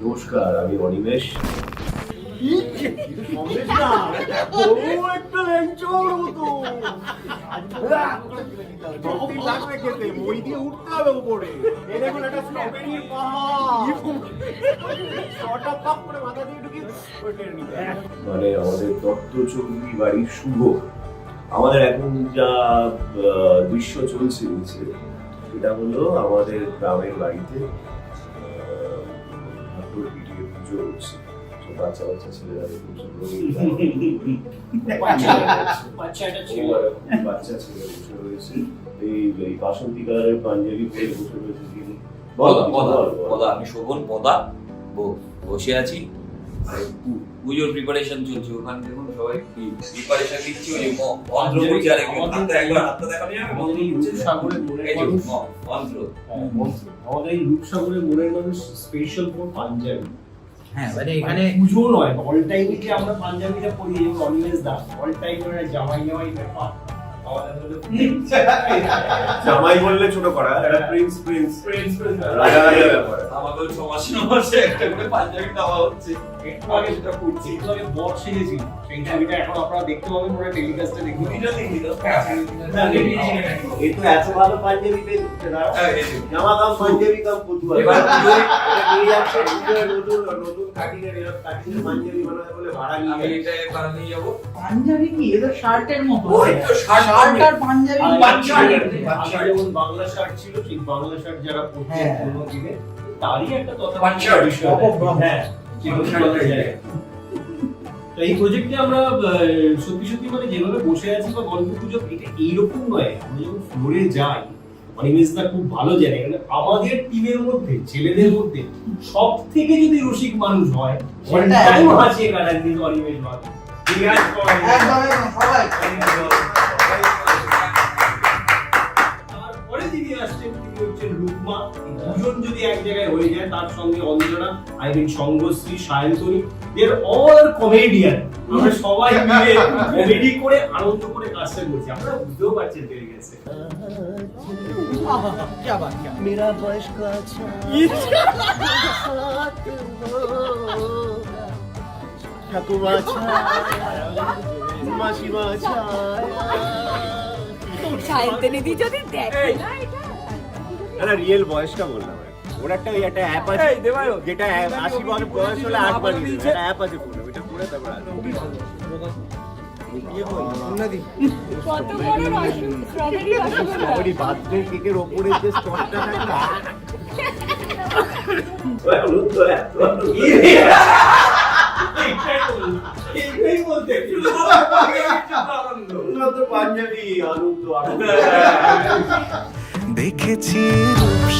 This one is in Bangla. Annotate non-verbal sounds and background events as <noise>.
নমস্কার আমি অনিমেষ। মানে আমাদের দত্ত চৌধুরী বাড়ির শুভ। আমাদের এখন যা আহ, দৃশ্য চলছে সেটা হলো আমাদের গ্রামের বাড়িতে ঠাকুর পিটিয়ে পুজো হচ্ছে সব বাচ্চা বাচ্চা ছেলেরা খুব সুন্দর বাচ্চা ছেলে বসে রয়েছে এই এই বাসন্তী কালারের পাঞ্জাবি পরে বসে রয়েছে তিনি আমি শোভন পদা বসে আছি পুজোর প্রিপারেশন চলছে। ওখানে দেখুন সবাই প্রিপারেশন দিচ্ছি ওই যে ম- আর একবার হাতটা একবার হাতটা দেখানো যাবে মোড়ের মানুষ। মন্ত্র হ্যাঁ, মন্ত্র। আমাদের এই রূপসাগরের মোড়ের মানুষ স্পেশাল ফর পাঞ্জাবি। হ্যাঁ মানে এখানে পুজো নয় অল টাইমে আমরা পাঞ্জাবিটা পরি অনিমেষ দা অল টাইম ওরা জামাই জামাই ব্যাপার। আমাদের জামাই বললে ছোট করা এটা প্রিন্স প্রিন্স friends। রাজা রাজা ব্যাপার। আমাকেও ছ মাসে ন মাসে একটা করে পাঞ্জাবি দেওয়া হচ্ছে। একটু আগে সেটা করছি একটু আগে বর সেজেছি সেই ছবিটা এখন আপনারা দেখতে পাবেন ওরা টেলিকাস্টে দেখুন ভিডিও দেখি এই তো এত ভালো পাঞ্জাবি পেয়ে হ্যাঁ। জামা কাম পাঞ্জাবি কাম পতুয়া পাঞ্জাবি কি? শার্টের মতো। ওই তো শার্ট আর পাঞ্জাবি যেমন বাংলা শার্ট ছিল বাংলা শার্ট যারা পরতেন হ্যাঁ। পুরোনো দিনে তারই একটা তথা বিষয় হ্যাঁ। তো এই প্রজেক্টে আমরা আহ, সত্যি সত্যি মানে যেভাবে বসে আছি বা গল্প গুজব এটা এইরকম নয়। আমরা যখন ফ্লোরে যাই অনিমেষদা খুব ভালো জানে মানে আমাদের টিমের মধ্যে ছেলেদের মধ্যে সব থেকে যদি রসিক মানুষ হয় টাইম। আছে কাটান কিন্তু অনিমেষ বাবু সবাই। যিনি আসছেন তিনি হচ্ছেন রুকমা এই দুজন যদি এক জায়গায় হয়ে যায় তার সঙ্গে অঞ্জনা আই মিন সঙ্গশ্রী সায়ন্তনী দের অল আর কমেডিয়ান আমরা সবাই মিলে কমেডি করে আনন্দ করে কাজটা করছি আমরা বুঝতেও পারছেন পেরে গেছে क्या बात क्या मेरा वर्ष का ঠাকুমা ছায়া মাসিমা ছায়া সায়ন্তনিধি যদি দেখে। না এটা না রিয়েল বয়সটা বললাম। ওর একটা ওই একটা অ্যাপ আছে যেটা আশি বছর বয়স হলে আট বার একটা অ্যাপ আছে ফোনে ওইটা করে তারপর আসবে। কত <laughs> দেখেছি রূপসাগরে